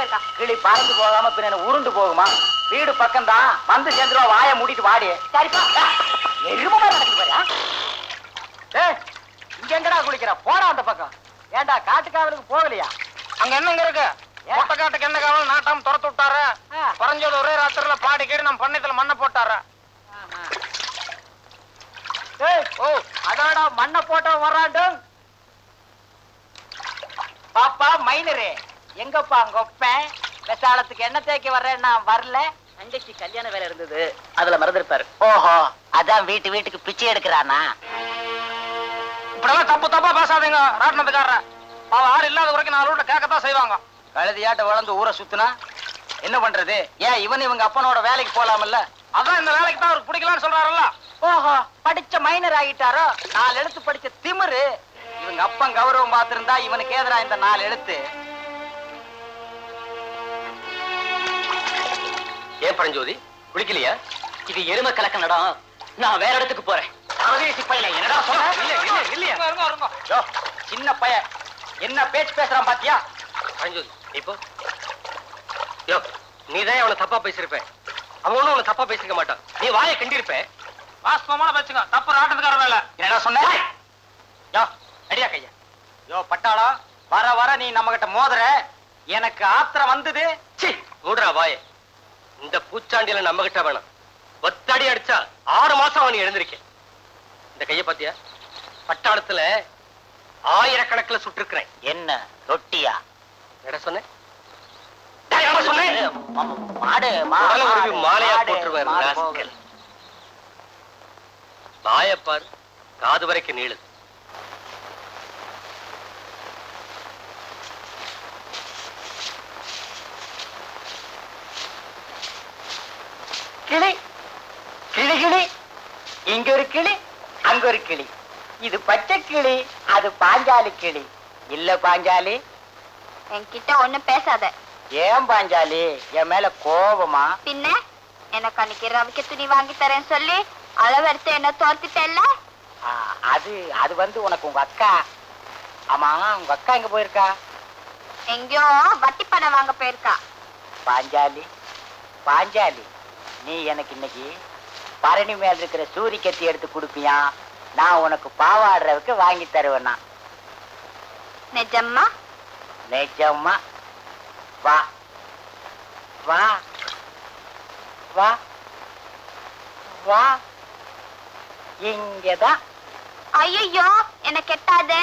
கிளி பறந்து போகாம பின்ன உருண்டு போகுமா? வீடு பக்கம் தான் வந்து சேர்ந்துருவா வாயை மூடிட்டு வாடி. சரிப்பா. எருமமா நடக்குது பாரு, ஆ? ஏய் இங்க எங்கடா குளிக்கிற? போடா அந்த பக்கம். ஏன்டா காட்டுக்காவலுக்கு போகலையா? அங்க என்னங்க இருக்கு? ஏன்? மொட்டை காட்டுக்கு என்ன காவல்? நாட்டாம துரத்து விட்டாரு. குறைஞ்சது ஒரே ராத்திரில பாடி கேடி நம்ம பண்ணையத்துல மண்ணை போட்டாரு. ஏய் ஓ அதாடா மண்ணை போட்ட வராண்டும் பாப்பா மைனரே. எங்கப்பா கொப்பேன் விசாலத்துக்கு என்ன தேய்க்க வர்றேன் நான் வரல. அன்றைக்கு கல்யாண வேலை இருந்தது. அதுல மறந்துருப்பாரு. ஓஹோ அதான் வீட்டு வீட்டுக்கு பிச்சை எடுக்கிறானா? இப்படிலாம் தப்பு தப்பா பேசாதீங்க ராட்டினத்துக்காரர. அவ ஆள் இல்லாத வரைக்கும் நாலு வீட்டை கேட்கத்தான் செய்வாங்க. கழுதியாட்ட வளர்ந்து ஊரை சுத்துனா என்ன பண்றது? ஏன் இவன் இவங்க அப்பனோட வேலைக்கு போலாமல்ல? அதான் இந்த வேலைக்கு தான் அவருக்கு பிடிக்கலாம்னு சொல்றாருல்ல. ஓஹோ படிச்ச மைனர் ஆகிட்டாரோ? நாலு எழுத்து படிச்ச திமிரு. இவங்க அப்பன் கௌரவம் பார்த்திருந்தா இவனுக்கு ஏதுடா இந்த நாலு எழுத்து. ஏன் பரஞ்சோதி? குளிக்கலையா? இது எரும கலக்க நடம் நான் வேற இடத்துக்கு போறேன். என்னடா சின்ன பையன் என்ன பேச்சு பேசுறான் பாத்தியா? பரஞ்சோதி இப்போ யோ நீ தான் அவனை தப்பா பேசியிருப்ப. அவன் ஒண்ணும் உன்னை தப்பா பேசிருக்க மாட்டான். நீ வாயை கண்டிருப்ப வாஸ்தவமான பேச்சுங்க. தப்பு ராட்டத்துக்கார வேலை. என்னடா சொன்ன? யோ அடியா கையா. யோ பட்டாளா வர வர நீ நம்ம கிட்ட மோதுற. எனக்கு ஆத்திரம் வந்தது. சி மூடுறா வாயை. இந்த பூச்சாண்டியில நம்ம கிட்ட வேணாம். ஒத்தடி அடிச்சா ஆறு மாசம் அவன் எழுந்திருக்கேன். இந்த கைய பாத்தியா பட்டாளத்துல ஆயிரக்கணக்கில் சுட்டிருக்கிறேன். என்ன? ரொட்டியா? என்ன சொன்னேன். டேய், என்ன சொன்னேன். கிளி. கிளி கிளி. இங்க ஒரு கிளி அங்க ஒரு கிளி. இது பச்சை கிளி அது பாஞ்சாலி கிளி. இல்ல பாஞ்சாலி. என்கிட்ட ஒண்ணும் பேசாத. ஏன் பாஞ்சாலி? என் மேல கோபமா பின்ன? எனக்கு அன்னைக்கு ரவிக்க துணி வாங்கி தரேன்னு சொல்லி அளவெடுத்து என்ன தோர்த்திட்டல்ல? அது அது வந்து உனக்கு உங்க அக்கா. ஆமா உங்க அக்கா எங்க போயிருக்கா? எங்கேயோ வட்டி பணம் வாங்க போயிருக்கா. பாஞ்சாலி. பாஞ்சாலி. நீ எனக்கு இன்னைக்கு பரணி மேல் இருக்கிற சூரி கத்தி எடுத்து கொடுப்பியா? நான் உனக்கு பாவாடுறதுக்கு வாங்கி தருவேனா. நிஜம்மா? நிஜமா வா. வா. வா. வா. இங்கதான். ஐயோ என்ன கெட்டாதே.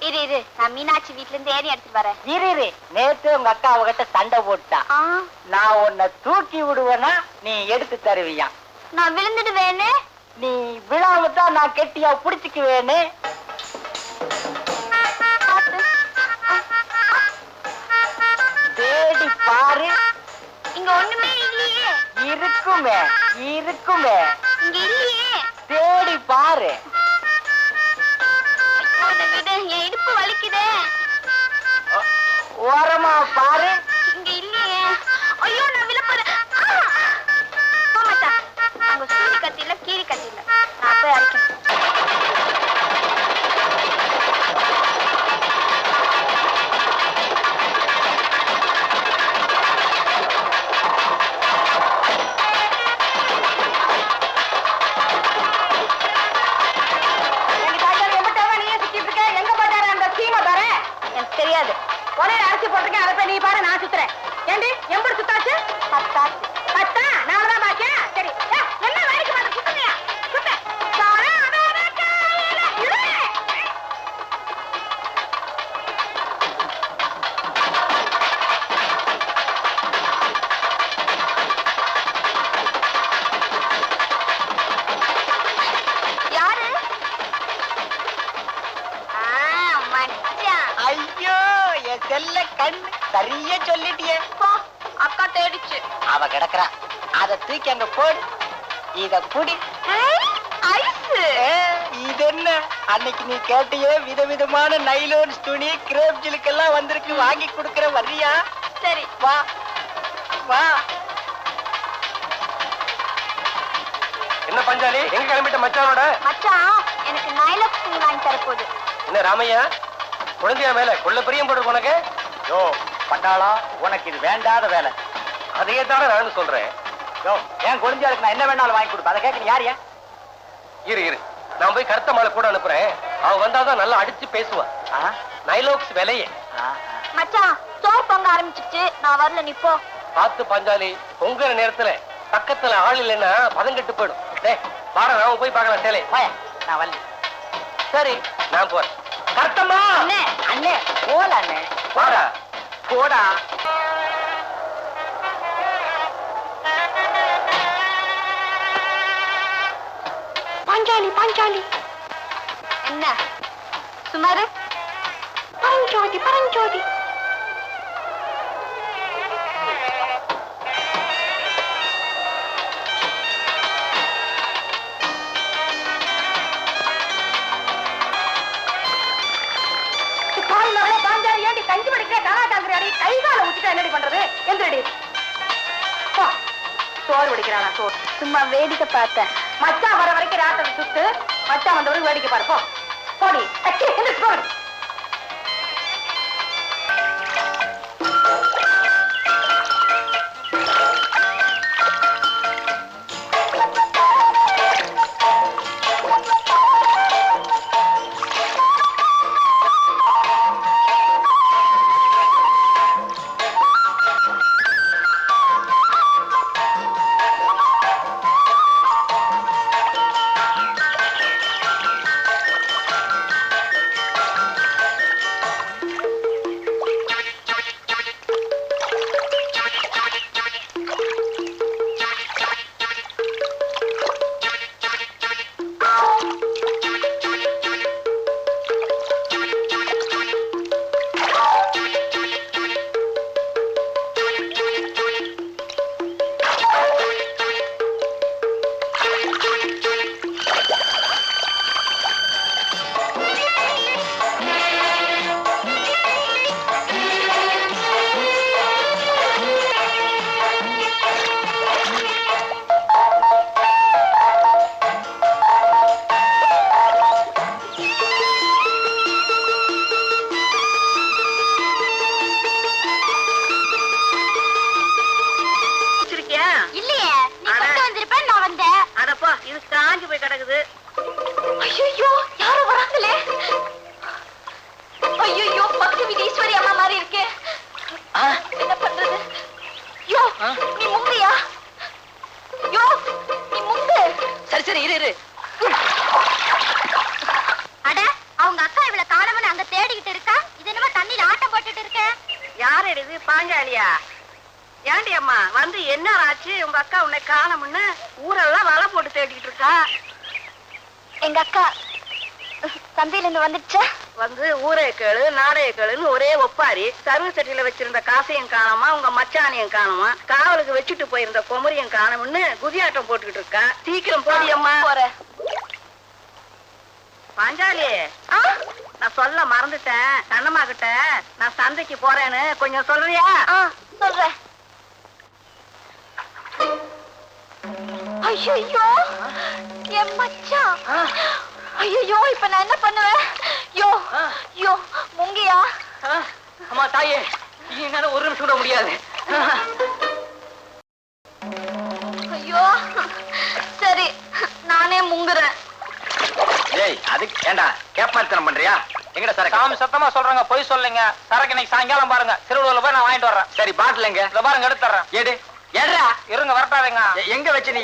இரு இரு. நான் மீனாட்சி வீட்ல இருந்து ஏறி எடுத்துட்டு வரேன். இரு இரு. நேத்து உங்க அக்கா அவகிட்ட சண்டை போட்டா ஆ, நான் உன்னை தூக்கி விடுவேனா நீ எடுத்து தருவியா? நான் விழுந்துடுவேன்னு நீ விழாம தான் நான் கெட்டியா புடிச்சுக்குவேன்னு. தேடி பாரு. இங்க ஒண்ணுமே இல்லையே. இருக்குமே இருக்குமே. இங்க இல்லையே. தேடி பாரு. என் இடுப்பு வலிக்குதே. ஓரமா பாரு. சொல்லிட்டியே? அக்கா தேடிச்சு. அவ கிடக்குறா. அத தூக்கி அங்க போடு. இத குடி. இது என்ன அன்னைக்கு நீ கேட்டியே விதவிதமான நைலோன்ஸ் துணி கிரேப் ஜிலுக்கெல்லாம் வந்திருக்கு. வாங்கி கொடுக்கற வர்றியா? சரி. வா. வா. என்ன பஞ்சாலி? எங்க கிளம்பிட்ட மச்சானோட? மச்சான் எனக்கு நைலக்ஸ் துணி வாங்கி தர போகுது என்ன ராமையா? குழந்தையா மேல கொள்ள பிரியம் போட்டு உனக்கு? யோ பட்டாளம் உனக்கு இது வேண்டாத வேலை. அதையே தானே நானும் சொல்றேன். யோ ஏன் குழந்தைகளுக்கு நான் என்ன வேணாலும் வாங்கி கொடுப்பேன்? அதை கேட்க யார் ஏன்? இரு இரு. நான் போய் கருத்த மாலை கூட அனுப்புறேன். அவ வந்தாதான் நல்லா அடிச்சு பேசுவா. ஆ? நைலோக்ஸ் விலையே. மச்சான் சோறு பொங்க ஆரம்பிச்சிருச்சு. நான் வரல நீ போ. பார்த்து பஞ்சாலி பொங்குற நேரத்துல பக்கத்துல ஆள் இல்லைன்னா பதங்கட்டு போயிடும். டேய் வாடா நாம போய் பார்க்கலாம் சேலை. போய நான் வரல. சரி நான் போறேன். கருத்தம்மா! அண்ணே அண்ணே போல அண்ணே வாடா. போடா. பாஞ்சாலி பாஞ்சாலி. என்ன? சுமாரு? பரஞ்சோதி பரஞ்சோதி. கஞ்சி படிக்கிற கலா காங்குறியாடி கை கால ஊத்திட்டா என்னடி பண்றது? எந்திரடி. சோறு வடிக்கிறானா சோறு. சும்மா வேடிக்கை பார்த்தேன். மச்சான் வர வரைக்கும் ராட்டை சுத்து மச்சான் வந்தவருக்கு வேடிக்கை பாரு போ. போடி. எந்திரிச்சு போடு. இது காஞ்சு போய் கிடக்குது. ஐயோ யாரோ வராங்களே? ஐயோ பக்தி விதீஸ்வரி அம்மா மாதிரி இருக்கே. என்ன பண்றது? யோ நீ முங்கியா யோ நீ முங்கு சரி சரி இரு இரு. அட அவங்க அக்கா இவள காணவன் அங்க தேடிக்கிட்டு இருக்கா? இது என்னமோ தண்ணியில ஆட்டம் போட்டுட்டு இருக்க. யார் இது? பாஞ்சாலியா? ஏண்டி அம்மா வந்து என்ன ஆச்சு? உங்க அக்கா உன்னை காணமுன்னு? ஊரெல்லாம் வலை போட்டு தேடிட்டு இருக்கா? எங்க அக்கா சந்தையில இருந்து வந்துடுச்சா? வந்து ஊரே கேளு நாடைய கேளுன்னு ஒரே ஒப்பாரி. சர்வ சட்டியில வச்சிருந்த காசையும் காணோமா உங்க மச்சானையும் காணோமா காவலுக்கு வச்சுட்டு போயிருந்த குமரியும் காணோம்னு குதியாட்டம் போட்டுக்கிட்டு இருக்கா. சீக்கிரம் போடியம்மா பாஞ்சாலி நான் சொல்ல மறந்துட்டேன். கண்ணம்மா கிட்ட நான் சந்தைக்கு போறேன்னு கொஞ்சம் சொல்றியா? சொல்றேன். ஐயோ என் மச்சான். ஐயோ இப்ப நான் என்ன பண்ணுவேன்? யோ யோ முங்கியா. அம்மா தாயே என்னால ஒரு நிமிஷம் கூட முடியாது. ஐயோ சரி நானே முங்குறேன். ஏய் அதுக்கு ஏண்டா கேப்பாத்தனம் பண்றியா? எங்கடா சார் சாமி சத்தமா சொல்றாங்க பொய் சொல்லுங்க. சரக்கு இன்னைக்கு சாயங்காலம் பாருங்க. திருவள்ளூர்ல போய் நான் வாங்கிட்டு வர்றேன். சரி பாட்டில் எங்க? இத பாருங்க எடுத்துறேன் ஏடு ஏடா இருங்க வரட்டாதீங்க. எங்க வச்சு நீ?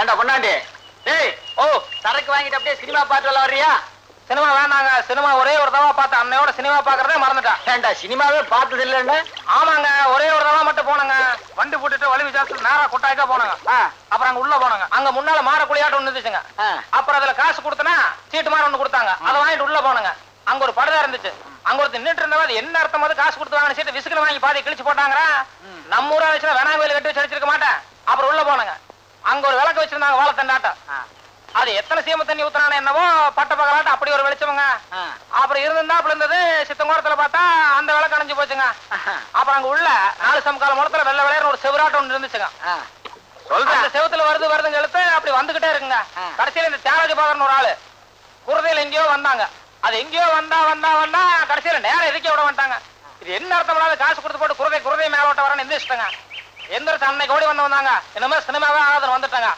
ஏண்டா பொண்ணாண்டி டேய் ஓ சரக்கு வாங்கிட்டு அப்படியே சினிமா பாட்டு வரல வர்றியா? சினிமா வேண்டாங்க சினிமா ஒரே ஒரு தடவை பார்த்தேன் அன்னையோட சினிமா பாக்குறதே மறந்துட்டேன் ஏண்டா சினிமாவே பார்த்தது இல்லைன்னு? ஆமாங்க ஒரே ஒரு தடவை மட்டும் போனங்க. வண்டி போட்டுட்டு வழி விசாரிச்சு நேரா குட்டாய்க்கா போனங்க. அப்புறம் அங்க உள்ள போனாங்க. அங்க முன்னால மாற குளியாட்டம் ஒண்ணு இருந்துச்சுங்க. அப்புறம் அதுல காசு கொடுத்தனா சீட்டு மாற ஒண்ணு கொடுத்தாங்க. அதை வாங்கிட்டு உள்ள போனாங்க. அங்க ஒரு படுதா இருந்துச்சு. அங்க ஒருத்தர் நின்னுட்டு இருந்தவன் அது என்ன அர்த்தம் அது? காசு கொடுத்து வாங்கின சீட்டு விசுக்குல வாங்கி பாதி கிழிச்சு போட்டாங்கறா நம்ம ஊரா வச்சுனா வேணா கோயில் கட்டி வச்சு அடிச்சிருக்க மாட்டேன். அப்புறம் உள்ள போனாங்க. அங்க ஒரு விளக்கு வச்சிருந்தாங்க வாழைத்தண்டாட்டம் அது எத்தனை சீம தண்ணி ஊத்துனானே என்னவோ பட்ட பகலாட்டம் அப்படி ஒரு வெளிச்சவங்க. அப்புறம் இருந்திருந்தாப்புல இருந்தது சித்தங்கோரத்துல பார்த்தா அந்த விளக்கு அணைஞ்சு போச்சுங்க. அப்புறம் அங்க உள்ள நாலு சமக்கால முடத்துல வெள்ளை விளையாடுற ஒரு செவராட்டம் ஒன்று இருந்துச்சுங்க. அந்த செவத்துல வருது வருதுங்க எழுத்து அப்படி வந்துகிட்டே இருக்குங்க. கடைசியில இந்த தியாகராஜ பாகர்னு ஒரு ஆளு குருதையில எங்கேயோ வந்தாங்க. அது எங்கேயோ வந்தா வந்தா வந்தா கடைசியில நேரம் எதுக்கே விட மாட்டாங்க. இது என்ன அர்த்தம்? காசு கொடுத்து போட்டு குருதை குருதை மேல ஓட்ட வரேன்னு எந்திரிச்சிட்டாங்க எந்திரிச்சு அன்னைக்கு ஓடி வந்து வந்தாங்க இனிமே சினிமாவே ஆகாதுன்னு வந்துட்டாங்க.